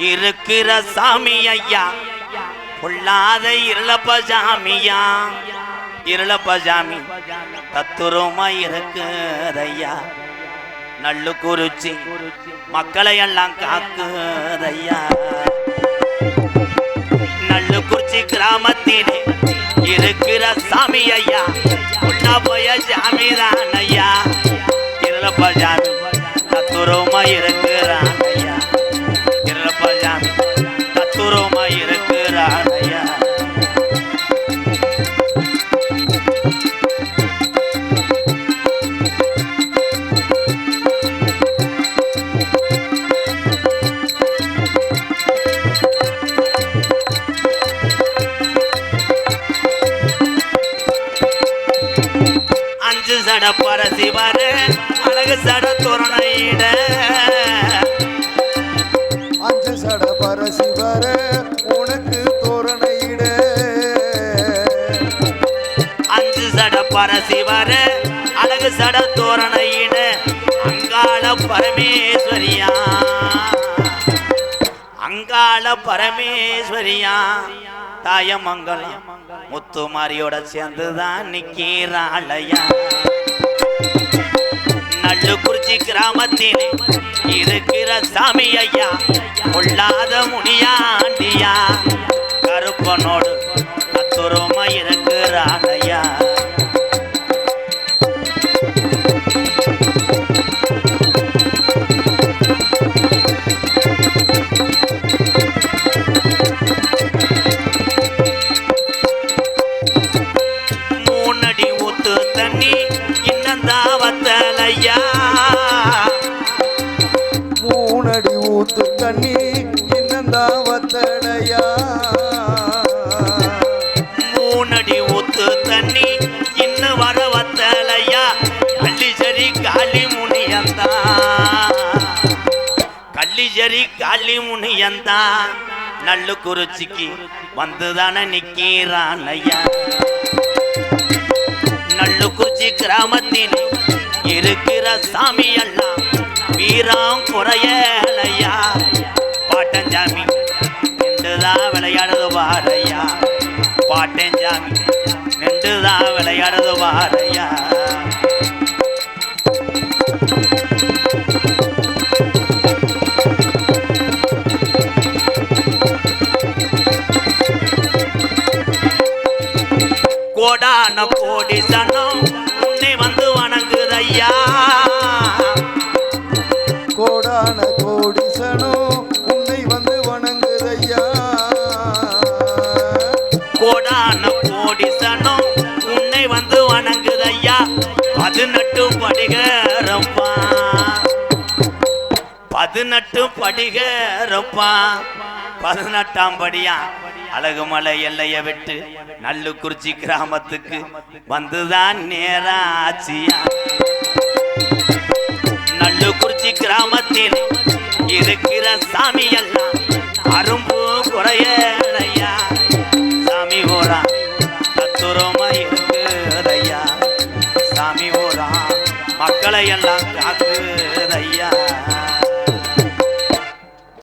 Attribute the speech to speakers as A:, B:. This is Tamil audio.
A: இருக்கிற சாமி ஐயா. பொல்லாத இருளப்ப சாமியா இருளப்ப சாமி தத்துரமா இருக்குதையா. நல்லு குறிச்சி மக்களை எல்லாம் காக்குதையா. நல்லு குறிச்சி கிராமத்திலே இருக்கிற சாமி ஐயா. உள்ள போய சாமி தான் ஐயா. இருளப்ப சாமி தத்துரமா இருக்கு. பரசிவரு அழகு சட தோரணையிட
B: அஞ்சு சட பரசிவர உனக்கு தோரணையிட
A: அஞ்சு சட பரசிவரு அழகு சட தோரணையிட அங்காள பரமேஸ்வரியா. அங்காள பரமேஸ்வரியா. தாயமங்கலம் முத்துமாரியோட சேர்ந்துதான் நிக்கிறாளையா நல்லுக்குறிச்சி கிராமத்திலே இருக்கிற சாமி ஐயா கொள்ளாத முனியாண்டியா. கருப்பனோடு கத்துரமா இருக்கிறான் ஐயா. தண்ணி இன்னந்தா
B: ஊத்து
A: மூணடி ஊத்து தண்ணி இன்னும் வர வத்தலையா? கள்ளிச்சேரி காளி முனியந்தா. கள்ளிச்சேரி காளி முனியந்தா. நல்லு குறிச்சிக்கு வந்துதானே நிக்கிறான் ஐயா நல்லு குறிச்சி கிராமத்தில் இருக்கிற சாமி எல்லாம் வீரம் குறையலையா பாட்டஞ்சாமி நின்றுதான் விளையாடுது வாரையா பாட்டஞ்சாமி நின்றுதான் விளையாடுது வாரையா கோடான கோடி சனம்
B: கோடான கோடி உன்னை வந்து வணங்குதையா?
A: பதினெட்டு படிகரப்பா பதினெட்டு படிகரப்பா பதினெட்டாம் படியா? அழகுமலை எல்லைய விட்டு நல்லுக்குறிச்சி கிராமத்துக்கு வந்துதான் நேராச்சியா? நல்லுக்குறிச்சி கிராமத்தில் இருக்கிற சாமி எல்லாம் எல்லாம் காத்து